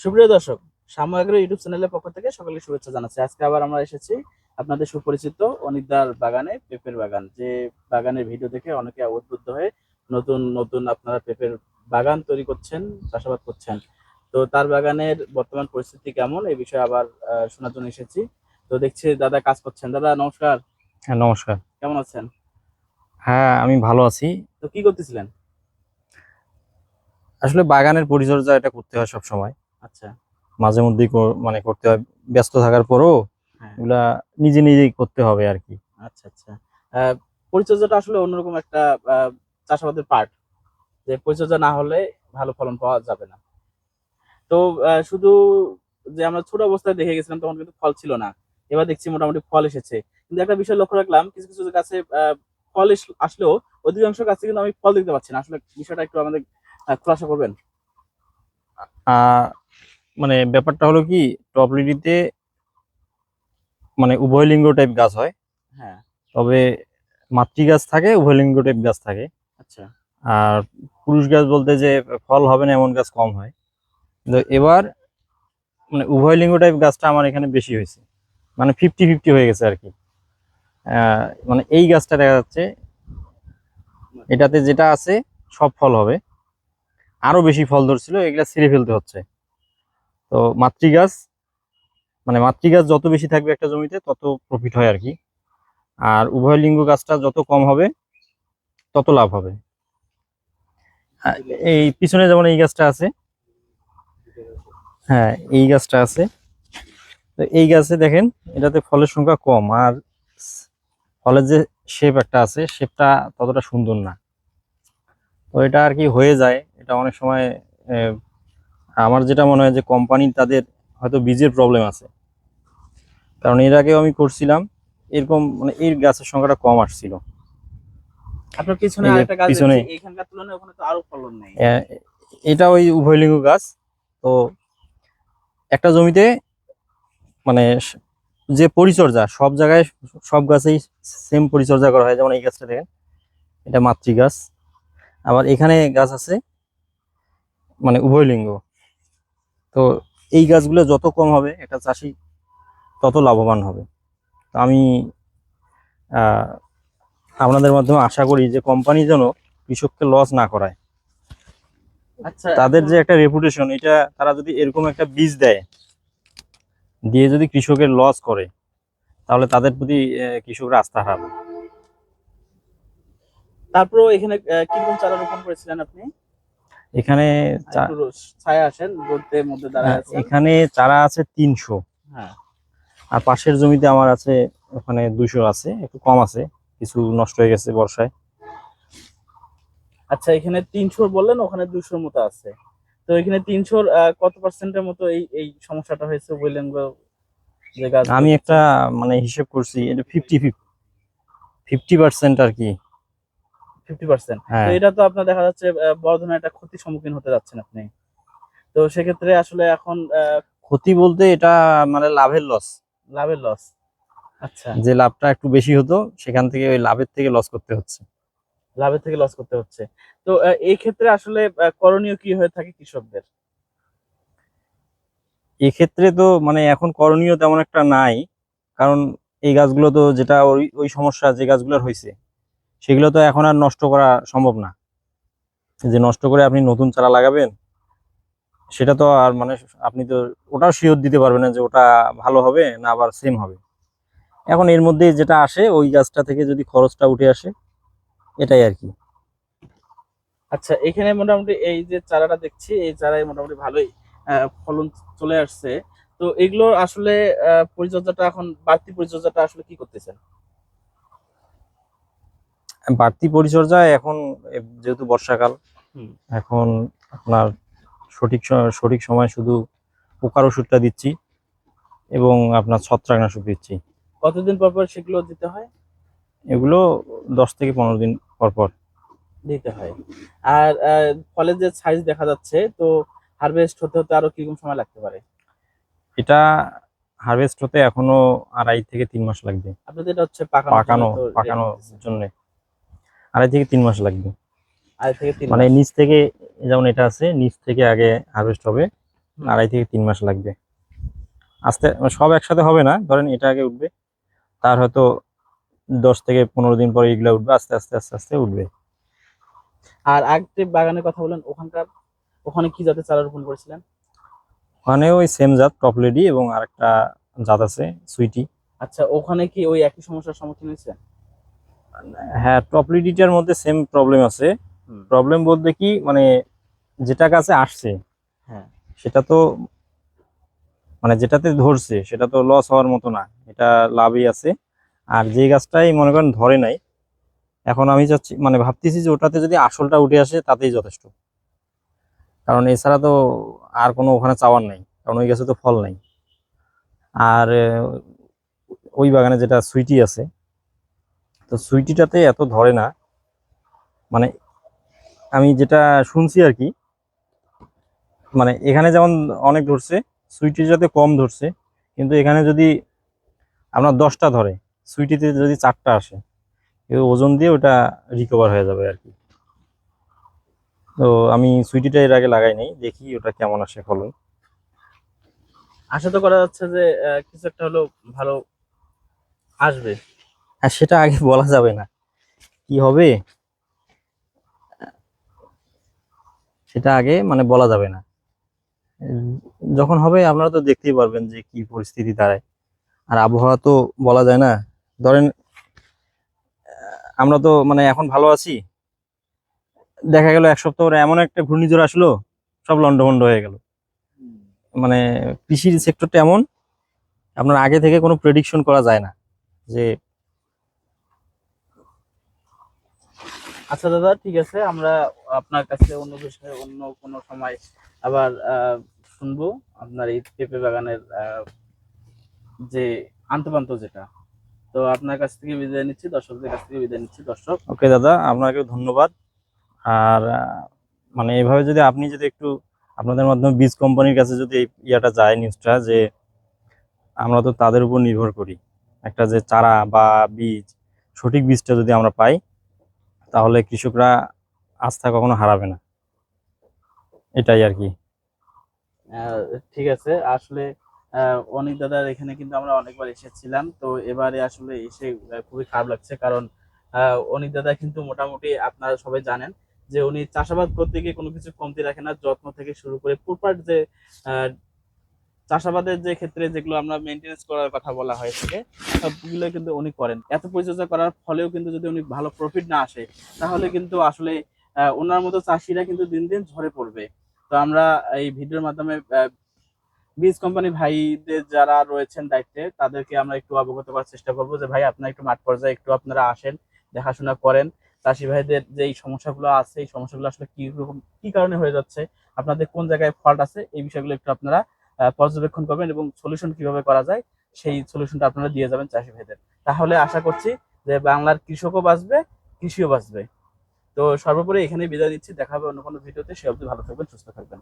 সুপ্রিয় দর্শক সামগ্রী ইউটিউব চ্যানেলের পক্ষ থেকে সকলকে শুভেচ্ছা জানাচ্ছি। আজকে আবার আমরা এসেছি আপনাদের সুপরিচিত অনিদার বাগানে পেঁপের বাগান। যে বাগানের ভিডিও দেখে অনেকে উদ্বুদ্ধ হয়ে নতুন নতুন আপনারা পেঁপের বাগান তৈরি করছেন চাষাবাদ করছেন। তো তার বাগানের বর্তমান পরিস্থিতি কেমন এই বিষয়ে আবার শোনার জন্য এসেছি। তো দেখছি দাদা কাজ করছেন। দাদা নমস্কার। হ্যাঁ নমস্কার। কেমন আছেন? হ্যাঁ আমি ভালো আছি। তো কি করতেছিলেন? আসলে বাগানের পরিচর্যা এটা করতে হয় সব সময় আচ্ছা। মাঝে মধ্যেই কর- মানে করতে হয়। ব্যস্ত থাকার পরও হ্যাঁ। এগুলা নিজে নিজেই করতে হবে আর কি আচ্ছা। আচ্ছা পরিচর্যাটা আসলে অন্যরকম একটা চাষাবাদের পার্ট যে পরিচর্যা না হলে ভালো ফলন পাওয়া যাবে না। তো আহ, শুধু যে আমরা ছোট অবস্থায় দেখে গেছিলাম তখন কিন্তু ফল ছিল না। এবার দেখছি মোটামুটি ফল এসেছে। কিন্তু একটা বিষয় লক্ষ্য রাখলাম কিছু কিছু গাছে আহ, ফল আসলেও অধিকাংশ গাছে কিন্তু আমি ফল দেখতে পাচ্ছি না। আসলে বিষয়টা একটু আমাদের খোলাসা করবেন? মানে ব্যাপারটা হলো কি টপ লিডিতে মানে উভয় লিঙ্গ টাইপ গাছ হয়। হ্যাঁ। তবে মাতৃ গাছ থাকে উভয় লিঙ্গ টাইপ গাছ থাকে। আচ্ছা। আর পুরুষ গাছ বলতে যে ফল হবে না এমন গাছ কম হয়। কিন্তু এবার মানে উভয় লিঙ্গ টাইপ গাছটা আমার এখানে বেশি হয়েছে। মানে ফিফটি ফিফটি হয়ে গেছে আর কি মানে এই গাছটা দেখা যাচ্ছে এটাতে যেটা আছে সব ফল হবে। আরও বেশি ফল ধরছিল, এগুলা ছিঁড়ে ফেলতে হচ্ছে। তো মাতৃ গাছ মানে মাতৃ গাছ যত বেশি থাকবে একটা জমিতে, তত প্রফিট হয় আর কি। আর উভয় লিঙ্গ গাছটা যত কম হবে, তত লাভ হবে। এই পিছনে যেমন এই গাছটা আছে হ্যাঁ এই গাছটা আছে। তো এই গাছে দেখেন, এটাতে ফলের সংখ্যা কম, আর ফলের যে শেপ একটা আছে শেপটা ততটা সুন্দর না। তো এটা আর কি হয়ে যায়। এটা অনেক সময় আমার যেটা মনে হয় যে কোম্পানির তাদের হয়তো বীজের প্রবলেম আছে। কারণ এর আগেও আমি করছিলাম এরকম মানে এই গাছের সংখ্যাটা কম আসছিল। আপনার পিছনে আরেকটা গাছ এখানকার তুলনায় ওখানে তো আরও ফলন নেই। এটা ওই উভয়লিঙ্গ গাছ। তো একটা জমিতে মানে যে পরিচর্যা সব জায়গায় সব গাছেই সেম পরিচর্যা করা হয়। যেমন এই গাছটা দেখেন এটা মাতৃ গাছ আবার এখানে গাছ আছে মানে উভয়লিঙ্গ তো এই গাছগুলো যত কম হবে একটা চাষি তত লাভবান হবে। তো আমি আপনাদের মাধ্যমে আশা করি যে কোম্পানি যেন কৃষককে লস না করায়। আচ্ছা। তাদের যে একটা রেপুটেশন এটা তারা যদি এরকম একটা বীজ দেয় দিয়ে যদি কৃষকের লস করে তাহলে তাদের প্রতি কৃষকরা আস্থা হারাবে। তারপরও এখানে কীরকম চারা রোপণ করেছিলেন আপনি? এখানে ছায়া আসেন রোদের মধ্যে দাঁড়ায় হ্যাঁ, এখানে চারা আছে তিনশো। হ্যাঁ। আর পাশের জমিতে আমার আছে ওখানে দুইশো আছে একটু কম আছে কিছু নষ্ট হয়ে গেছে বর্ষায়। আচ্ছা এখানে তিনশো বললেন ওখানে দুশোর মতো আছে। তো এখানে তিনশোর কত পার্সেন্টের মতো এই এই সমস্যাটা হয়েছে বললেন আমি একটা মানে হিসেব করছি এটা ফিফটি ফিফটি পার্সেন্ট আর কি। ফিফটি পার্সেন্ট হ্যাঁ। তো এটা তো আপনার দেখা যাচ্ছে বড় ধরনের একটা ক্ষতির সম্মুখীন হতে যাচ্ছেন আপনি। তো সেক্ষেত্রে আসলে এখন ক্ষতি বলতে এটা মানে লাভের লস লাভের লস আচ্ছা। যে লাভটা একটু বেশি হতো সেখান থেকে ওই লাভের থেকে লস করতে হচ্ছে। লাভের থেকে লস করতে হচ্ছে। তো এই ক্ষেত্রে আসলে করণীয় কি হয়ে থাকে কৃষকদের? এক্ষেত্রে তো মানে এখন করণীয় তেমন একটা নাই। কারণ এই গাছগুলো তো যেটা ওই ওই সমস্যা যে গাছগুলোর হয়েছে সেগুলো তো এখন আর নষ্ট করা সম্ভব না। যে নষ্ট করে আপনি নতুন চারা লাগাবেন, সেটা তো আর মানে আপনি তো ওটাও শিওর দিতে পারবেন না যে ওটা ভালো হবে না আবার সেম হবে। এখন এর মধ্যে যেটা আসে, ওই গাছটা থেকে যদি খরচটা উঠে আসে, এটাই আর কি। আচ্ছা এখানে মোটামুটি এই যে চারাটা দেখছি, এই চারায় মোটামুটি ভালোই ফলন চলে আসছে। তো এগুলোর আসলে পরিচর্যাটা এখন বাড়তি পরিচর্যাটা আসলে কি করতেছেন? বাড়তি পরিচর্যা এখন যেহেতু বর্ষাকাল এখন আপনার সঠিক সঠিক সময় শুধু পোকার ওষুধটা দিচ্ছি এবং আপনার ছত্রাকনাশক দিচ্ছি। কতদিন পর পর সেগুলো দিতে হয়? এগুলো দশ থেকে পনেরো দিন পর পর। দিতে হয়। আর ফলের যে সাইজ দেখা যাচ্ছে তো হারভেস্ট হতে হতে আরও কীরকম সময় লাগতে পারে? এটা হারভেস্ট হতে এখনও আড়াই থেকে তিন মাস লাগবে। আপনাদের হচ্ছে পাকানো পাকানো পাকানোর জন্য। আড়াই থেকে তিন মাস লাগবে। মানে নিচ থেকে যেমন এটা আছে নিচ থেকে আগে হারভেস্ট হবে আড়াই থেকে তিন মাস লাগবে। আস্তে সব একসাথে হবে না ধরেন এটা আগে উঠবে তার হয়তো দশ থেকে পনেরো দিন পরে এগুলো উঠবে আস্তে আস্তে আস্তে আস্তে উঠবে। আর আরেকটি বাগানের কথা বলেন ওখানকার ওখানে কি জাতের চারা রোপণ করেছিলেন? ওখানে ওই সেম জাত টপলেডি এবং আরেকটা জাত আছে সুইটি আচ্ছা ওখানে কি ওই একই সমস্যার সম্মুখীন হয়েছে হ্যাঁ টপলিডিটার মধ্যে সেম প্রবলেম আছে। প্রবলেম বলতে কি মানে যেটা কাছে আসছে। হ্যাঁ। সেটা তো মানে যেটাতে ধরছে সেটা তো লস হওয়ার মতো না। এটা লাভই আছে। আর যে গাছটাই মনে করেন ধরে নাই এখন আমি চাচ্ছি মানে ভাবতেছি যে ওটাতে যদি আসলটা উঠে আসে তাতেই যথেষ্ট। কারণ এছাড়া তো আর কোনো ওখানে চাওয়ার নাই। কারণ ওই গাছে তো ফল নাই। আর ওই বাগানে যেটা সুইটি আছে তো সুইটিটাতে এত ধরে না। মানে আমি যেটা শুনছি আর কি মানে এখানে যেমন অনেক ধরছে, সুইটিটাতে কম ধরছে, কিন্তু এখানে যদি আপনার দশটা ধরে, সুইটিতে যদি চারটা আসে ওজন দিয়ে ওটা রিকভার হয়ে যাবে আর কি। তো আমি সুইটিটা এর আগে লাগাই নাই, দেখি ওটা কেমন আসে ফলন। আশা তো করা যাচ্ছে যে কিছু একটা হলো ভালো আসবে। আর সেটা আগে বলা যাবে না। কি হবে? সেটা আগে মানে বলা যাবে না। যখন হবে আপনারা তো দেখতেই পারবেন যে কি পরিস্থিতি দাঁড়ায়। আর আবহাওয়া তো বলা যায় না। ধরেন, আমরা তো মানে এখন ভালো আছি। দেখা গেল এক সপ্তাহ পরে এমন একটা ঘূর্ণিঝড় আসলো, সব লন্ডভন্ড হয়ে গেল। মানে কৃষির সেক্টরটা এমন, আপনার আগে থেকে কোনো প্রেডিকশন করা যায় না যে আচ্ছা দাদা, ঠিক আছে, আমরা আপনার কাছে অন্য বিষয়ে অন্য কোনো সময় আবার শুনব। আপনার এই পেঁপে বাগানের যে আন্তপান্ত যেটা। তো আপনার কাছ থেকে বিদায় নিচ্ছি, দর্শকদের কাছ থেকে বিদায় নিচ্ছি। দর্শক, ওকে দাদা আপনাকে ধন্যবাদ। আর মানে এভাবে যদি আপনি যদি একটু আপনাদের মাধ্যমে বীজ কোম্পানির কাছে যদি ইয়াটা যায় নিউজটা, যে আমরা তো তাদের উপর নির্ভর করি। একটা যে চারা বা বীজ, সঠিক বীজটা যদি আমরা পাই তাহলে কৃষকরা আস্থা কখনো হারাবে না। এটাই আর কি। ঠিক আছে। আসলে অনিক দাদার এখানে কিন্তু আমরা অনেকবার এসেছিলাম, তো এবারে আসলে এসে খুবই খারাপ লাগছে কারণ অনিক দাদা কিন্তু মোটামুটি আপনারা সবাই জানেন যে উনি চাষাবাদ করতে গিয়ে কোনো কিছু কমতি রাখে না, যত্ন থেকে শুরু করে প্রপার যে চাষাবাদের যে ক্ষেত্রে যেগুলো আমরা মেনটেনেন্স করার কথা বলা হয়ে থাকে, সবগুলো কিন্তু উনি করেন। এত পরিচর্যা করার ফলেও কিন্তু যদি উনি ভালো প্রফিট না আসে, তাহলে কিন্তু আসলে ওনার মতো চাষিরা কিন্তু দিন দিন ঝরে পড়বে। তো আমরা এই ভিডিওর মাধ্যমে বীজ কোম্পানি ভাইদের যারা রয়েছেন দায়িত্বে, তাদেরকে আমরা একটু অবগত করার চেষ্টা করব যে, ভাই, আপনারা একটু মাঠ পর্যায়ে একটু আপনারা আসেন, দেখাশোনা করেন। চাষি ভাইদের যে এই সমস্যাগুলো আছে, এই সমস্যাগুলো আসলে কি রকম, কি কারণে হয়ে যাচ্ছে, আপনাদের কোন জায়গায় ফল্ট আছে, এই বিষয়গুলো একটু আপনারা পর্যবেক্ষণ করবেন এবং সলিউশন কীভাবে করা যায়, সেই সলিউশনটা আপনারা দিয়ে যাবেন চাষি ভাইদের। তাহলে আশা করছি যে বাংলার কৃষকও বাঁচবে, কৃষিও বাঁচবে। তো সর্বোপরি এখানে বিদায় দিচ্ছি, দেখা হবে অন্য কোনো ভিডিওতে, সে অবধি ভালো থাকবেন, সুস্থ থাকবেন।